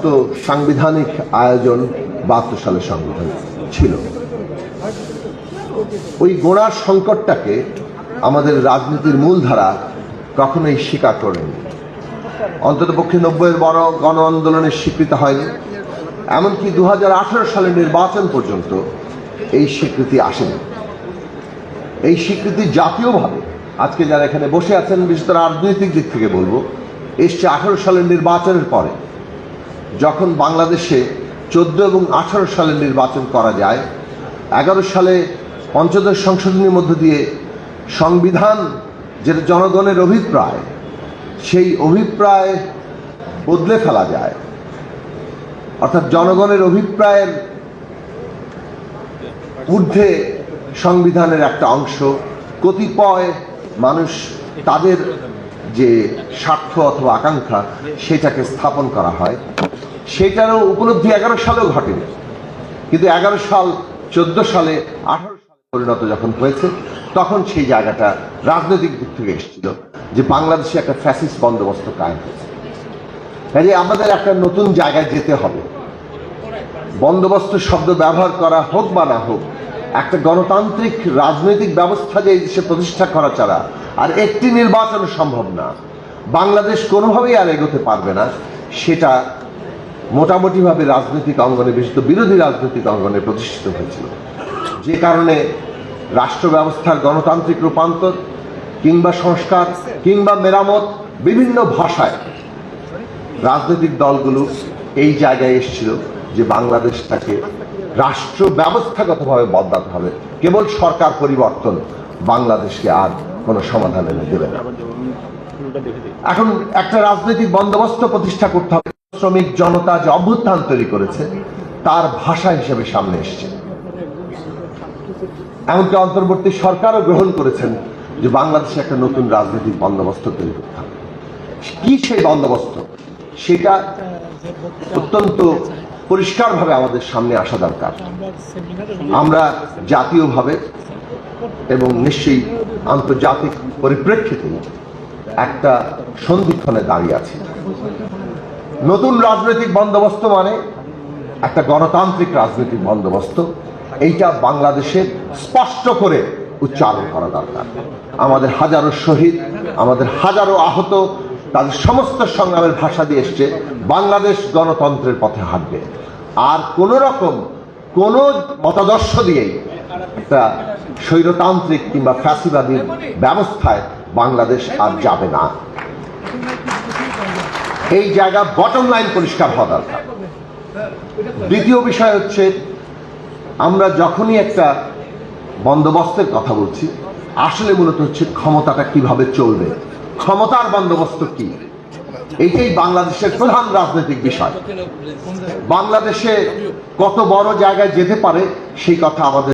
সমস্ত সাংবিধানিক আয়োজন বাহাত্তর সালের সংবিধান ছিল। ওই গোড়ার সংকটটাকে আমাদের রাজনীতির মূলধারা কখনোই স্বীকার করেনি। অন্ততপক্ষে নব্বইয়ের বড় গণ আন্দোলনের স্বীকৃতি হয়নি। এমনকি দু হাজার আঠারো সালের নির্বাচন পর্যন্ত এই স্বীকৃতি আসেনি। এই স্বীকৃতি জাতীয়ভাবে আজকে যারা এখানে বসে আছেন বিশেষ করে রাজনৈতিক দিক থেকে বলব, এসছে আঠারো সালের নির্বাচনের পরে। যখন বাংলাদেশে চোদ্দ এবং আঠারো সালে নির্বাচন করা যায়, এগারো সালে পঞ্চদশ সংশোধনীর মধ্য দিয়ে সংবিধান, যেটা জনগণের অভিপ্রায়, সেই অভিপ্রায় বদলে ফেলা যায়। অর্থাৎ জনগণের অভিপ্রায়ের ঊর্ধ্বে সংবিধানের একটা অংশ। কতিপয় মানুষ তাদের যে স্বার্থ অথবা আকাঙ্ক্ষা সেটাকে স্থাপন করা হয়। সেটারও উপলব্ধি এগারো সালেও ঘটেনি। কিন্তু এগারো সাল, চোদ্দ সালে, আঠারো সালে পরিণত যখন হয়েছে, তখন সেই জায়গাটা রাজনৈতিক দিক থেকে এসেছিল যে বাংলাদেশে একটা ফ্যাসিস বন্দোবস্ত কায়েম হয়েছে। কাজে আমাদের একটা নতুন জায়গায় যেতে হবে। বন্দোবস্ত শব্দ ব্যবহার করা হোক বা না হোক একটা গণতান্ত্রিক রাজনৈতিক ব্যবস্থা যে দেশে প্রতিষ্ঠা করা ছাড়া আর একটি নির্বাচন সম্ভব না। বাংলাদেশ কোনোভাবেই আর এগোতে পারবে না। সেটা মোটামুটিভাবে রাজনৈতিক অঙ্গনে বিশেষত বিরোধী রাজনৈতিক অঙ্গনে প্রতিষ্ঠিত হয়েছিল। যে কারণে রাষ্ট্র ব্যবস্থার গণতান্ত্রিক রূপান্তর কিংবা সংস্কার কিংবা মেরামত বিভিন্ন ভাষায় রাজনৈতিক দলগুলো এই জায়গায় এসেছিল যে বাংলাদেশটাকে রাষ্ট্র ব্যবস্থাগতভাবে বদলাতে হবে। কেবল সরকার পরিবর্তন বাংলাদেশকে আর কোনো সমাধান এনে দেবে না। এখন একটা রাজনৈতিক বন্দোবস্ত প্রতিষ্ঠা করতে হবে। শ্রমিক জনতা যে অভ্যুত্থান তৈরি করেছে, তার ভাষা হিসেবে সামনে এসছে। এমনকি অন্তর্বর্তী সরকারও গ্রহণ করেছেন যে বাংলাদেশে একটা নতুন রাজনৈতিক বন্দোবস্ত তৈরি করতে হবে। কি সেই বন্দোবস্ত? সেটা অত্যন্ত পরিষ্কারভাবে আমাদের সামনে আসা দরকার। আমরা জাতীয়ভাবে এবং নিশ্চয়ই আন্তর্জাতিক পরিপ্রেক্ষিতে একটা সন্ধিক্ষণে দাঁড়িয়ে আছি। নতুন রাজনৈতিক বন্দোবস্ত মানে একটা গণতান্ত্রিক রাজনৈতিক বন্দোবস্ত। এইটা বাংলাদেশের স্পষ্ট করে উচ্চারণ করা দরকার। আমাদের হাজারো শহীদ, আমাদের হাজারো আহত তাদের সমস্ত সংগ্রামের ভাষা দিয়ে এসছে, বাংলাদেশ গণতন্ত্রের পথে হাঁটবে। আর কোন রকম কোন মতাদর্শ দিয়েই একটা স্বৈরতান্ত্রিক কিংবা ফ্যাসিবাদীর ব্যবস্থায় বাংলাদেশ আর যাবে না। এই জায়গা বটম লাইন পরিষ্কার হওয়া দরকার। দ্বিতীয় বিষয় হচ্ছে, আমরা যখনই একটা বন্দোবস্তের কথা বলছি, আসলে মূলত হচ্ছে ক্ষমতাটা কীভাবে চলবে? ক্ষমতার বন্দোবস্ত কি? এইটাই বাংলাদেশের প্রধান রাজনৈতিক বিষয়। বাংলাদেশে কত বড় জায়গায় যেতে পারে, সেই কথা আমাদের